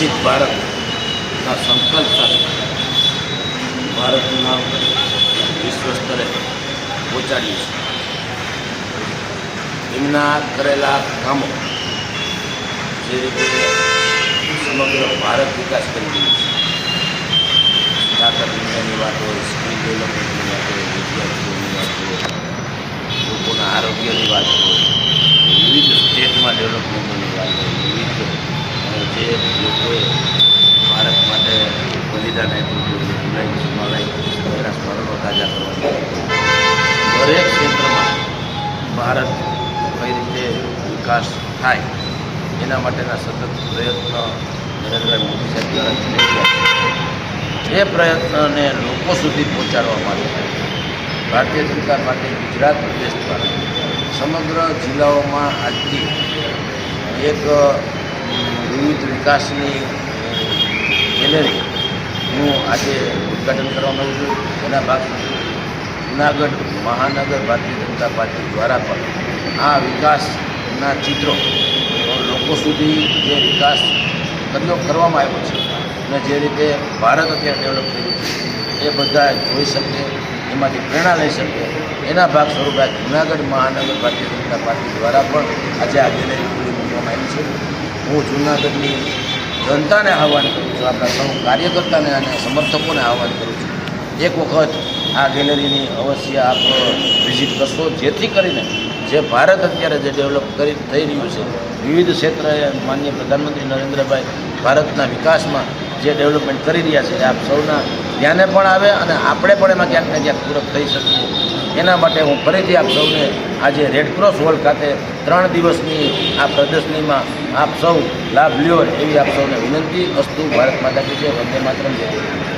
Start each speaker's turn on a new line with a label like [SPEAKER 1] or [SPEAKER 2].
[SPEAKER 1] વિકસિત ભારતના સંકલ્પ સાથે ભારતનું નામ વિશ્વ સ્તરે પહોંચાડ્યું છીએ એમના કરેલા કામો જે રીતે સમગ્ર ભારત વિકાસ કરી રહ્યું છે. સ્ટાર્ટઅપ ઇન્ડિયાની વાત હોય, સ્કિલ ડેવલપમેન્ટની વાત હોય, વિદ્યાર્થીઓની વાત હોય, લોકોના આરોગ્યની વાત હોય, વિવિધ સ્ટેટમાં ડેવલપમેન્ટની વાત હોય, વિવિધ અ, જે લોકોએ ભારત માટે દરેક ક્ષેત્રમાં ભારત કઈ રીતે વિકાસ થાય એના માટેના સતત પ્રયત્ન નરેન્દ્રભાઈ મોદી સાહેબ એ પ્રયત્નને લોકો સુધી પહોંચાડવા માટે ભારતીય જનતા પાર્ટી ગુજરાત પ્રદેશ દ્વારા સમગ્ર જિલ્લાઓમાં આજથી એક વિવિધ વિકાસની ગેલેરીનું આજે ઉદ્ઘાટન કરવા માગું છું. એના ભાગ જુનાગઢ મહાનગર ભારતીય જનતા પાર્ટી દ્વારા પણ આ વિકાસના ચિત્રો લોકો સુધી જે વિકાસ બદલો કરવામાં આવ્યો છે અને જે રીતે ભારત અત્યારે ડેવલપ રહ્યું છે, એ બધા જોઈ શકે, એમાંથી પ્રેરણા લઈ શકે. એના ભાગ સ્વરૂપે આ જુનાગઢ મહાનગર ભારતીય જનતા પાર્ટી દ્વારા પણ આજે આ ગેલેરી ખુલ્લી મૂકવામાં આવી છે. હું જુનાગઢની જનતાને આહવાન કરું છું. આપણા સૌ કાર્યકર્તાને અને સમર્થકોને આહવાન કરું છું. એક વખત આ ગેલેરીની અવશ્ય આપ વિઝિટ કરશો. જેથી કરીને જે ભારત અત્યારે જે ડેવલપ કરી, થઈ રહ્યું છે, વિવિધ ક્ષેત્રે માન્ય પ્રધાનમંત્રી નરેન્દ્રભાઈ ભારતના વિકાસમાં જે ડેવલપમેન્ટ કરી રહ્યા છે આપ સૌના ધ્યાને પણ આવે અને આપણે પણ એમાં ક્યાંક ને ક્યાંક પૂરક થઈ શકીએ. એના માટે હું ફરીથી આપ સૌને આજે રેડક્રોસ વર્લ્ડ ખાતે ત્રણ દિવસની આ પ્રદર્શનીમાં આપ સૌ લાભ લ્યો એવી આપ સૌને વિનંતી. અસ્તુ ભારત માતા કી જય. વંદે માતરમ. જય.